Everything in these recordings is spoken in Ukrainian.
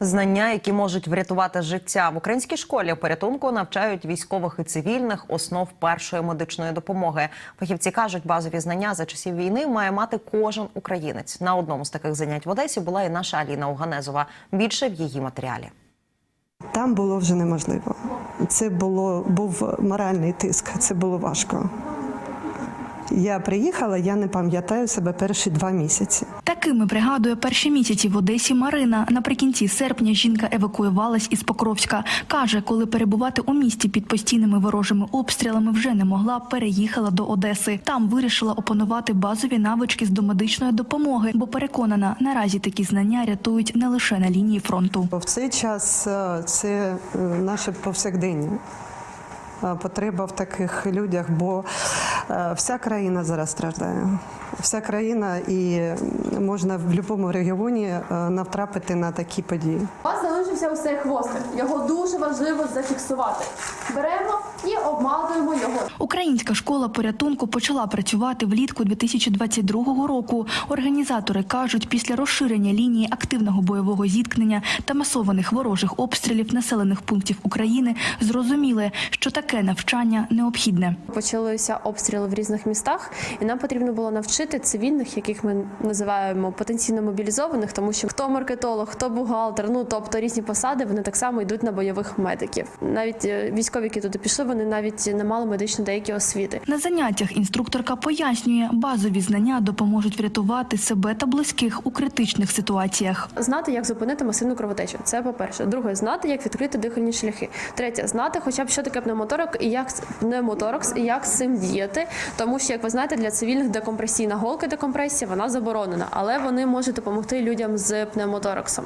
Знання, які можуть врятувати життя в українській школі порятунку, навчають військових і цивільних основ першої медичної допомоги. Фахівці кажуть, базові знання за часів війни має мати кожен українець. На одному з таких занять в Одесі була і наша Аліна Уганезова. Більше в її матеріалі. Там було вже неможливо. Це було був моральний тиск, це було важко. Я приїхала, я не пам'ятаю себе перші два місяці. Такими пригадує перші місяці в Одесі Марина. Наприкінці серпня жінка евакуювалась із Покровська. Каже, коли перебувати у місті під постійними ворожими обстрілами вже не могла, переїхала до Одеси. Там вирішила опанувати базові навички з домедичної допомоги, бо переконана, наразі такі знання рятують не лише на лінії фронту. В цей час е, це е, наше повсякдення. е, Потреба в таких людях, бо вся країна зараз страждає. Вся країна, і можна в будь-якому регіоні е, натрапити на такі події. У вас залишився ось цей хвостик. Його дуже важливо зафіксувати. Беремо і обмазуємо його. Українська школа порятунку почала працювати влітку 2022 року. Організатори кажуть, після розширення лінії активного бойового зіткнення та масованих ворожих обстрілів населених пунктів України зрозуміли, що таке навчання необхідне. Почалися обстріли в різних містах, і нам потрібно було навчити цивільних, яких ми називаємо потенційно мобілізованих, тому що хто маркетолог, хто бухгалтер, ну тобто різні посади, вони так само йдуть на бойових медиків. Навіть е, військові, які туди пішли, вони навіть не мали медично деякі освіти. На заняттях інструкторка пояснює, базові знання допоможуть врятувати себе та близьких у критичних ситуаціях. Знати, як зупинити масивну кровотечу. Це по-перше. Друге, знати, як відкрити дихальні шляхи. Третє, знати, хоча б що таке пневмоторок і як пневмоторакс і як з цим діяти. Тому що, як ви знаєте, для цивільних декомпресійна голка декомпресія вона заборонена, але вони можуть допомогти людям з пневмотораксом.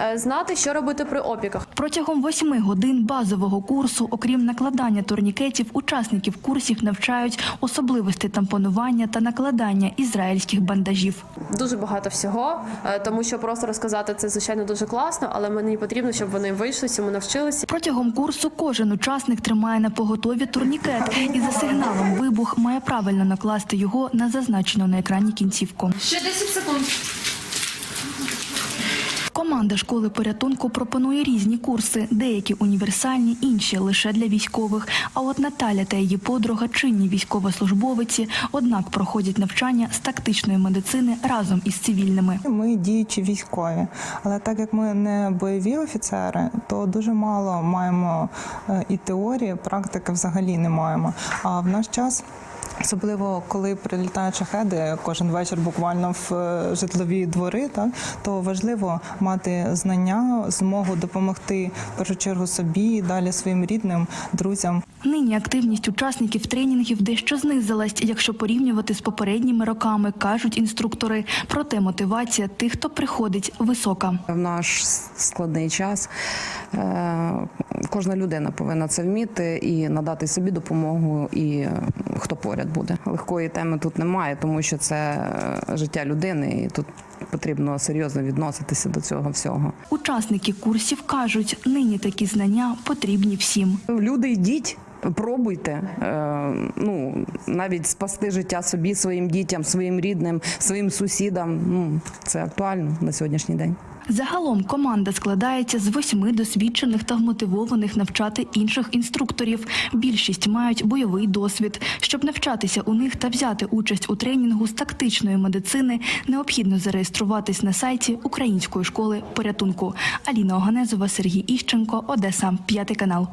Е, Знати, що робити при опіках. Протягом восьми годин базового курсу, окрім накладання турнікетів, учасників курсів навчають особливості тампонування та накладання ізраїльських бандажів. Дуже багато всього, е, тому що просто розказати це звичайно дуже класно, але мені потрібно, щоб вони вийшли, цьому навчилися. Протягом курсу кожен учасник тримає на поготові турнікет і за сигналом вибух має правильно накласти його на зазначену на екрані кінцівку. Ще 10 секунд. Команда школи порятунку пропонує різні курси, деякі універсальні, інші лише для військових. А от Наталя та її подруга чинні військовослужбовиці, однак проходять навчання з тактичної медицини разом із цивільними. Ми діючі військові, але так як ми не бойові офіцери, то дуже мало маємо е, і теорії, практики взагалі не маємо. А в наш час. Особливо коли прилітають шахеди кожен вечір буквально в е, житлові двори, так то важливо мати знання, змогу допомогти в першу чергу собі, далі своїм рідним, друзям. Нині активність учасників тренінгів дещо знизилась, якщо порівнювати з попередніми роками, кажуть інструктори. Проте мотивація тих, хто приходить, висока. В наш складний час е, кожна людина повинна це вміти і надати собі допомогу, і е, хто поряд буде. Легкої теми тут немає, тому що це е, життя людини, і тут потрібно серйозно відноситися до цього всього. Учасники курсів кажуть, нині такі знання потрібні всім. Люди йдіть. Пробуйте е, ну навіть спасти життя собі, своїм дітям, своїм рідним, своїм сусідам. Ну це актуально на сьогоднішній день. Загалом команда складається з восьми досвідчених та вмотивованих навчати інших інструкторів. Більшість мають бойовий досвід. Щоб навчатися у них та взяти участь у тренінгу з тактичної медицини, необхідно зареєструватись на сайті Української школи порятунку. Аліна Оганезова, Сергій Іщенко, Одеса, п'ятий канал.